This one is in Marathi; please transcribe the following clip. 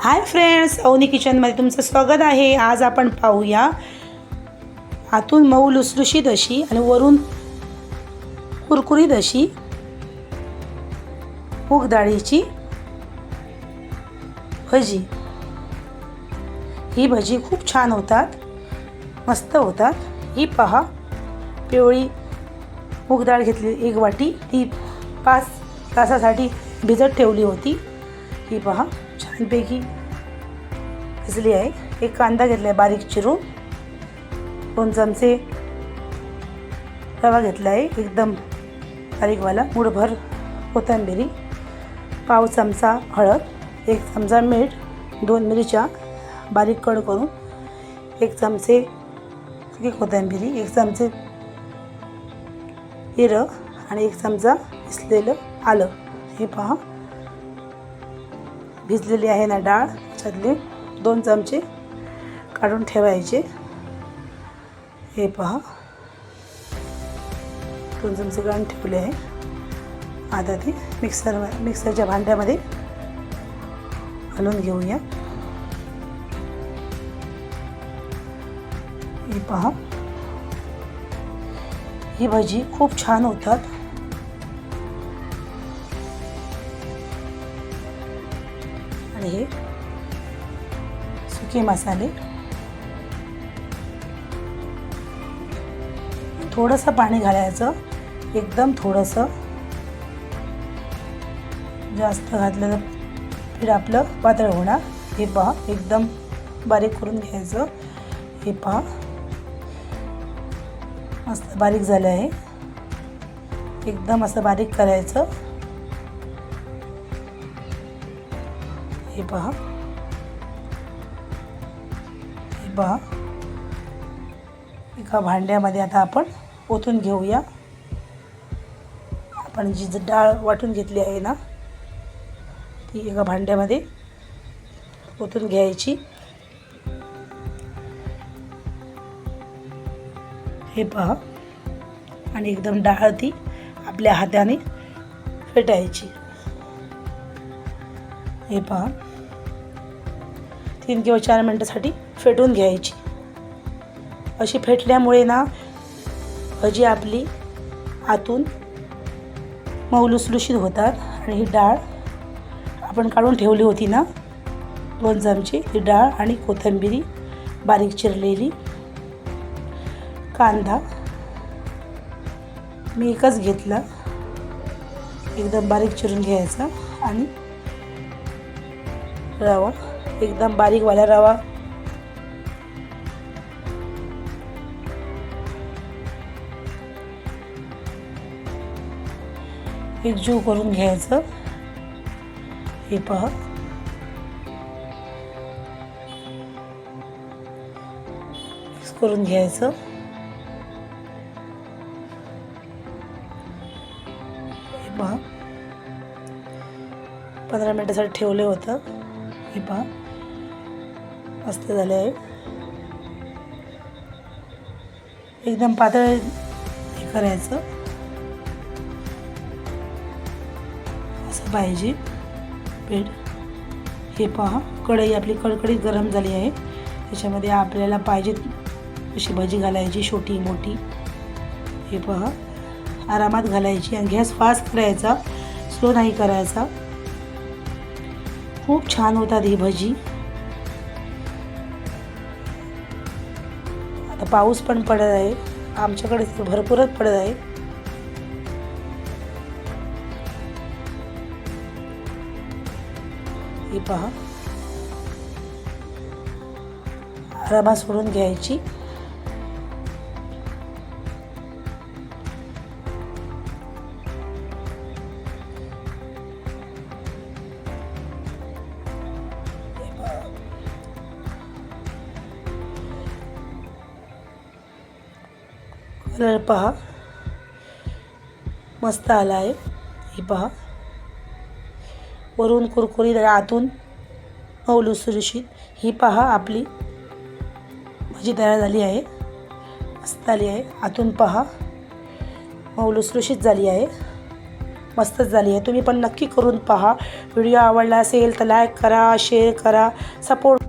हाय फ्रेंड्स अवनी किचनमध्ये तुमचं स्वागत आहे. आज आपण पाहूया आतून मऊ लुसलुशीत अशी आणि वरून कुरकुरीत अशी मूग डाळीची भजी. ही भजी खूप छान होतात मस्त होतात. ही पहा पिवळी मूग डाळ घेतली एक वाटी. ती पाच तासासाठी भिजत ठेवली होती. ही पहा. बेगी भिजली आहे. एक कांदा घेतला आहे बारीक चिरून. दोन चमचे रवा घेतला आहे एकदम बारीकवाला. मुठभर कोथिंबिरी पाव चमचा हळद एक चमचा मीठ दोन मिरच्या बारीक कड करून एक चमचे कोथिंबिरी एक चमचे हिरं आणि एक चमचा भिजलेलं आलं. हे पहा. भिजलेली आहे ना डाळ त्यातली दोन चमचे काढून ठेवायचे. हे पहा. दोन चमचे काढून ठेवले आहे. आता ते मिक्सर मिक्सरच्या भांड्यामध्ये घालून घेऊया. हे पहा. ही भजी खूप छान होतात. आणि हे सुके मसाले. थोडंसं पाणी घालायचं. एकदम थोडंसं. जास्त घातलं तर पीठ आपलं पातळ होणार. हे पहा एकदम बारीक करून घ्यायचं. हे पहा. मस्त बारीक झालं आहे. एकदम असं बारीक करायचं. हे पहा. हे पहा. एका भांड्यामध्ये आता आपण ओतून घेऊया. आपण जी डाळ वाटून घेतली आहे ना ती एका भांड्यामध्ये ओतून घ्यायची. हे पहा. आणि एकदम डाळ ती आपल्या हाताने फेटायची. हे पहा. तीन किंवा चार मिनटासाठी फेटून घ्यायची. अशी फेटल्यामुळे ना भजी आपली आतून मऊ लुसलुशीत होतात आणि ही डाळ आपण काढून ठेवली होती ना दोन चमची ही डाळ आणि कोथिंबिरी बारीक चिरलेली कांदा. मी एकच घेतला. एकदम बारीक चिरून घ्यायचा आणि रवा. एकदम बारीकवाला रवा. एकजीव करून घ्यायचं. हे पहा. करून घ्यायचं. हे पहा. पंधरा मिनटासाठी ठेवलं होतं. हे पहा मस्त झाले. आहे एकदम पातळ हे करायचं. असं पाहिजे. पीठ हे पहा कढई आपली कडकडीत गरम झाली आहे. त्याच्यामध्ये आपल्याला पाहिजे अशी भजी घालायची छोटी मोठी. हे पहा आरामात घालायची आणि गॅस फास्ट करायचा स्लो नाही करायचा. खूप छान होतात ही भजी. आता पाऊस पण पडत आहे. आमच्याकडे भरपूरच पडत आहे. ही पहा. रमा सोडून घ्यायची. कलर पहा. मस्त आला आहे ही पहा. वरून कुरकुरीत आतून मऊ लुसलुशीत ही पहा आपली भाजी तयार झाली आहे. मस्त आली आहे. आतून पहा. मऊ लुसलुशीत झाली आहे. मस्तच झाली आहे. तुम्ही पण नक्की करून पहा. व्हिडिओ आवडला असेल तर लाईक करा शेअर करा सपोर्ट